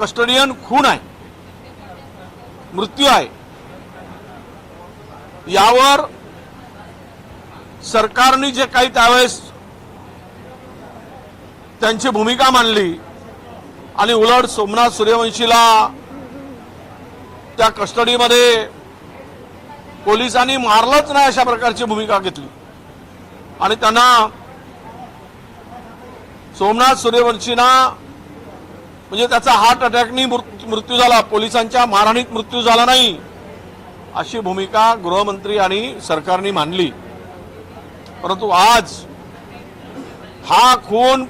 Custodian खून आहे. मृत्यू आहे. यावर सरकारने जे काही त्यावेळेस त्यांची भूमिका मांडली आणि उलट सोमनाथ सूर्यवंशीला त्या कस्टडीमध्ये पोलिसांनी मारलंच नाही अशा प्रकारची भूमिका घेतली. आणि त्यांना सोमनाथ सूर्यवंशीना म्हणजे त्याचा हार्ट अटॅकनी मृत्यू झाला. पोलिसांच्या मारहाणीत मृत्यू झाला नाही. अशी भूमिका गृहमंत्री आणि सरकारने मांडली. परंतु आज हा खून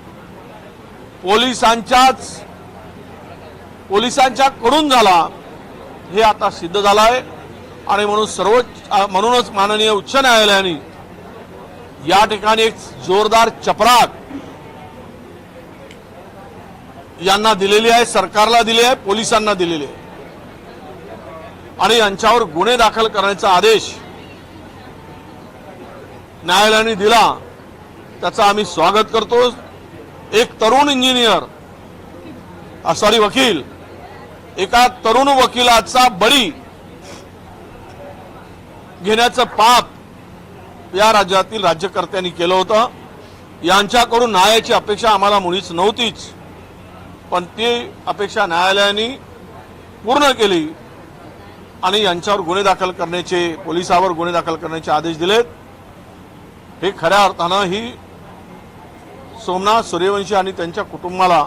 पोलिसांच्याच पोलिसांच्या कडून झाला हे आता सिद्ध झालं आहे आणि म्हणून सर्वोच्च म्हणूनच माननीय उच्च न्यायालयाने या ठिकाणी एक जोरदार चपराक यांना दिलेली आहे सरकारला दिली आहे पोलिसांना दिलेली आहे. आणि यांच्यावर गुन्हे दाखल करण्याचा आदेश न्यायालयाने दिला त्याचं आम्ही स्वागत करतो. एक तरुण इंजिनियर सॉरी वकील एका तरुण वकिलाचा बळी घेण्याचं पाप या राज्यातील राज्यकर्त्यांनी केलं होतं. यांच्याकडून न्यायाची अपेक्षा आम्हाला मुळीच नव्हतीच. पण ती अपेक्षा न्यायालयाने पूर्ण केली आणि यांच्यावर गुन्हे दाखल करण्याचे पोलिसावर गुन्हे दाखल करण्याचे आदेश दिलेत. हे खऱ्या अर्थानं ही सोमनाथ सूर्यवंशी आणि त्यांच्या कुटुंबाला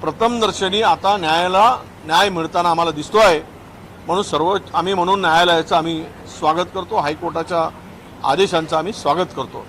प्रथमदर्शनी आता न्यायाला न्याय मिळताना आम्हाला दिसतो आहे म्हणून सर्व आम्ही म्हणून न्यायालयाचं आम्ही स्वागत करतो. हायकोर्टाच्या आदेशांचं आम्ही स्वागत करतो.